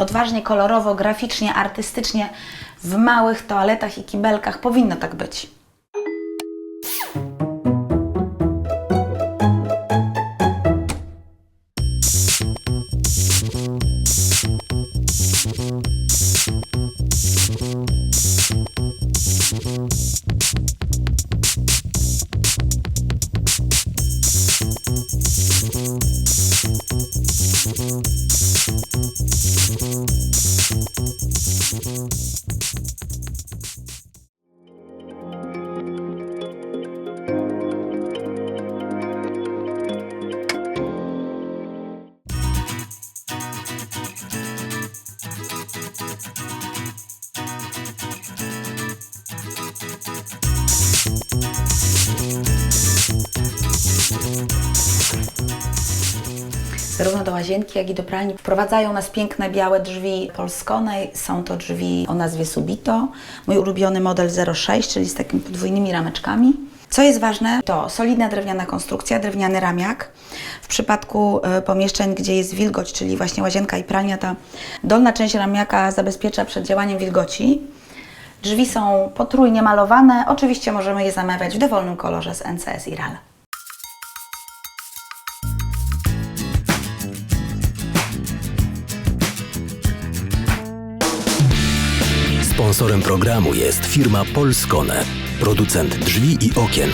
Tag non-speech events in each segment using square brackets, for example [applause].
odważnie, kolorowo, graficznie, artystycznie w małych toaletach i kibelkach powinno tak być. Zarówno do łazienki, jak i do pralni wprowadzają nas piękne białe drzwi Polskone. Są to drzwi o nazwie Subito. Mój ulubiony model 06, czyli z takimi podwójnymi rameczkami. Co jest ważne, to solidna drewniana konstrukcja, drewniany ramiak. W przypadku e, pomieszczeń, gdzie jest wilgoć, czyli właśnie łazienka i pralnia, ta dolna część ramiaka zabezpiecza przed działaniem wilgoci. Drzwi są potrójnie malowane. Oczywiście możemy je zamawiać w dowolnym kolorze z NCS Iral. Sponsorem programu jest firma Polskone, producent drzwi i okien.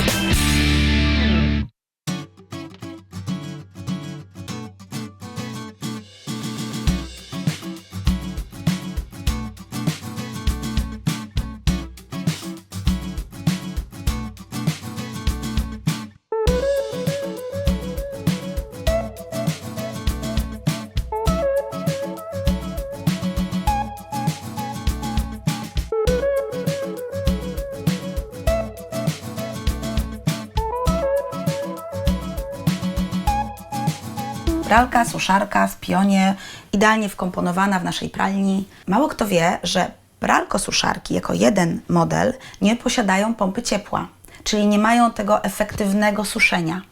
Pralka, suszarka w pionie, idealnie wkomponowana w naszej pralni. Mało kto wie, że pralko-suszarki jako jeden model nie posiadają pompy ciepła, czyli nie mają tego efektywnego suszenia.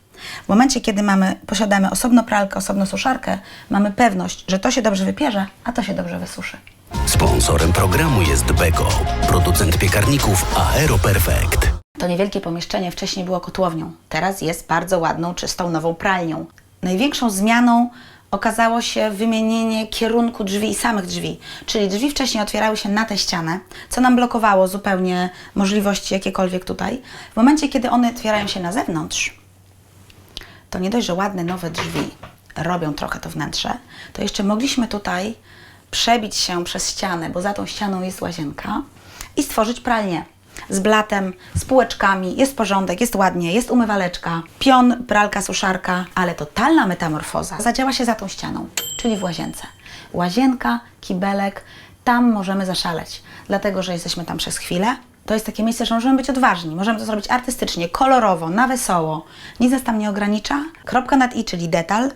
W momencie, kiedy mamy, posiadamy osobno pralkę, osobno suszarkę, mamy pewność, że to się dobrze wypierze, a to się dobrze wysuszy. Sponsorem programu jest Beko, producent piekarników Aero Perfect. To niewielkie pomieszczenie wcześniej było kotłownią, teraz jest bardzo ładną, czystą, nową pralnią. Największą zmianą okazało się wymienienie kierunku drzwi i samych drzwi. Czyli drzwi wcześniej otwierały się na tę ścianę, co nam blokowało zupełnie możliwości jakiekolwiek tutaj. W momencie, kiedy one otwierają się na zewnątrz, to nie dość, że ładne nowe drzwi robią trochę to wnętrze, to jeszcze mogliśmy tutaj przebić się przez ścianę, bo za tą ścianą jest łazienka i stworzyć pralnię z blatem, z półeczkami, jest porządek, jest ładnie, jest umywaleczka, pion, pralka, suszarka, ale totalna metamorfoza zadziała się za tą ścianą, czyli w łazience. Łazienka, kibelek, tam możemy zaszaleć, dlatego że jesteśmy tam przez chwilę. To jest takie miejsce, że możemy być odważni, możemy to zrobić artystycznie, kolorowo, na wesoło. Nic nas tam nie ogranicza. Kropka nad i, czyli detal.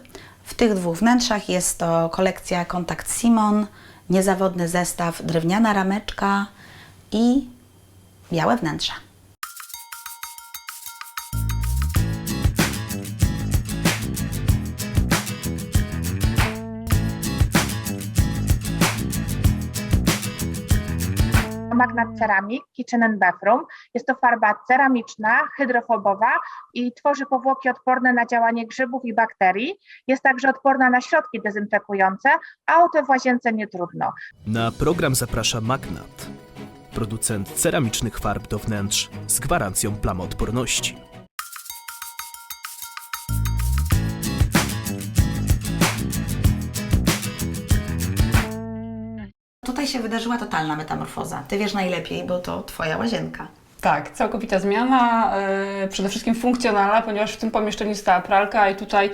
W tych dwóch wnętrzach jest to kolekcja Kontakt Simon, niezawodny zestaw, drewniana rameczka i białe wnętrze. Magnat Ceramic Kitchen and Bathroom. Jest to farba ceramiczna, hydrofobowa i tworzy powłoki odporne na działanie grzybów i bakterii. Jest także odporna na środki dezynfekujące, a o to w łazience nie trudno. Na program zaprasza Magnat, producent ceramicznych farb do wnętrz z gwarancją plamoodporności. Tutaj się wydarzyła totalna metamorfoza. Ty wiesz najlepiej, bo to twoja łazienka. Tak, całkowita zmiana, e, przede wszystkim funkcjonalna, ponieważ w tym pomieszczeniu stała pralka i tutaj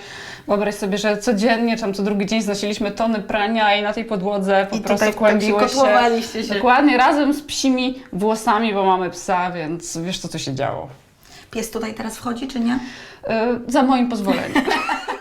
wyobraź sobie, że codziennie, czy tam co drugi dzień znosiliśmy tony prania i na tej podłodze po I prostu tutaj tak kłębiły się się. Dokładnie, razem z psimi włosami, bo mamy psa, więc wiesz co tu się działo. Pies tutaj teraz wchodzi, czy nie? E, za moim pozwoleniem. [laughs]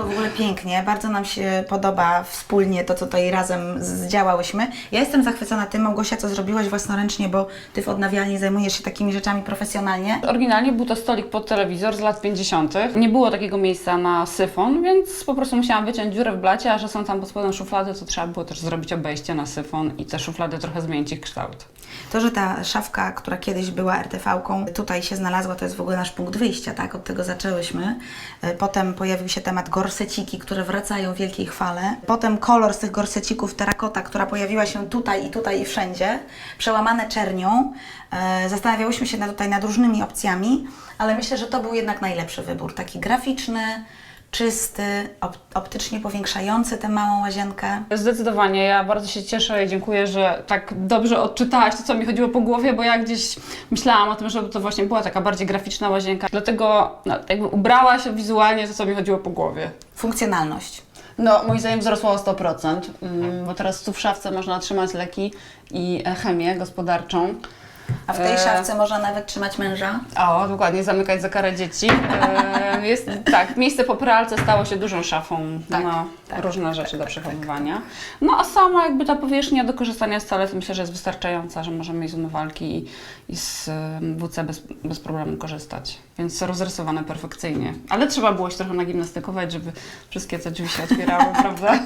Wyszło w ogóle pięknie, bardzo nam się podoba wspólnie to, co tutaj razem zdziałałyśmy. Ja jestem zachwycona tym, Małgosia, co zrobiłaś własnoręcznie, bo Ty w odnawialni zajmujesz się takimi rzeczami profesjonalnie. Oryginalnie był to stolik pod telewizor z lat 50. Nie było takiego miejsca na syfon, więc po prostu musiałam wyciąć dziurę w blacie, a że są tam pod spodem szuflady, to trzeba było też zrobić obejście na syfon i te szuflady trochę zmienić ich kształt. To, że ta szafka, która kiedyś była RTV-ką, tutaj się znalazła, to jest w ogóle nasz punkt wyjścia, tak? Od tego zaczęłyśmy. E, Potem pojawił się temat gorseciki, które wracają w wielkiej chwale. Potem kolor z tych gorsecików, terakota, która pojawiła się tutaj i tutaj i wszędzie, przełamane czernią. E, Zastanawiałyśmy się tutaj nad różnymi opcjami, ale myślę, że to był jednak najlepszy wybór. Taki graficzny, czysty, op- optycznie powiększający tę małą łazienkę. Zdecydowanie, ja bardzo się cieszę i dziękuję, że tak dobrze odczytałaś to, co mi chodziło po głowie, bo ja gdzieś myślałam o tym, żeby to właśnie była taka bardziej graficzna łazienka. Dlatego no, jakby ubrała się wizualnie to, co mi chodziło po głowie. Funkcjonalność. No, moim zdaniem wzrosło o 100%, mm, bo teraz tu w szafce można trzymać leki i chemię gospodarczą. A w tej E, szafce można nawet trzymać męża. O, dokładnie, zamykać za karę dzieci. E, jest, tak, miejsce po pralce stało się dużą szafą Tak, na tak, różne tak, rzeczy tak, do tak, przechowywania. No a sama jakby ta powierzchnia do korzystania z toalety myślę, że jest wystarczająca, że możemy z umywalki i, i z em, WC bez, bez problemu korzystać. Więc rozrysowane perfekcyjnie. Ale trzeba było się trochę nagimnastykować, żeby wszystkie te drzwi się otwierały, [laughs] prawda?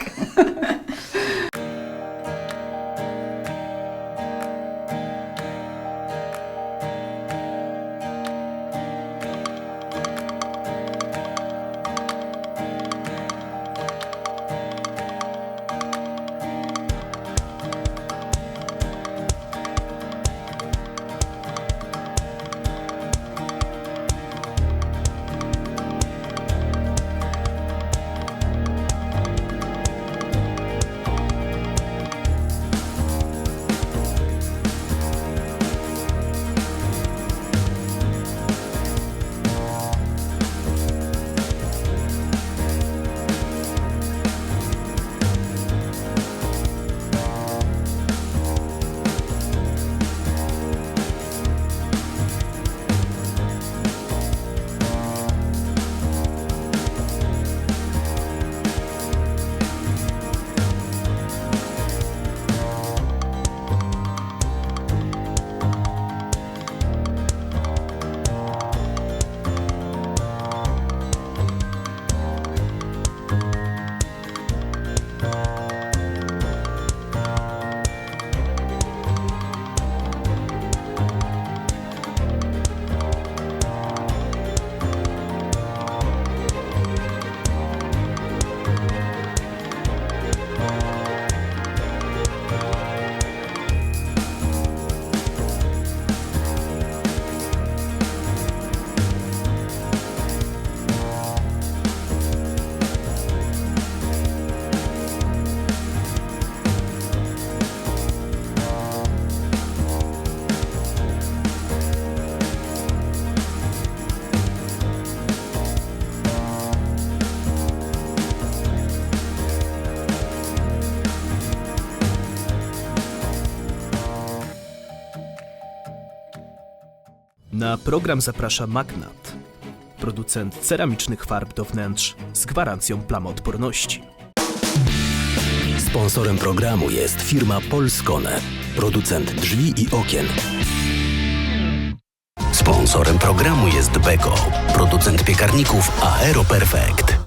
Na program zaprasza Magnat, producent ceramicznych farb do wnętrz z gwarancją plamoodporności. Sponsorem programu jest firma Polskone, producent drzwi i okien. Sponsorem programu jest Beko, producent piekarników Aero Perfect.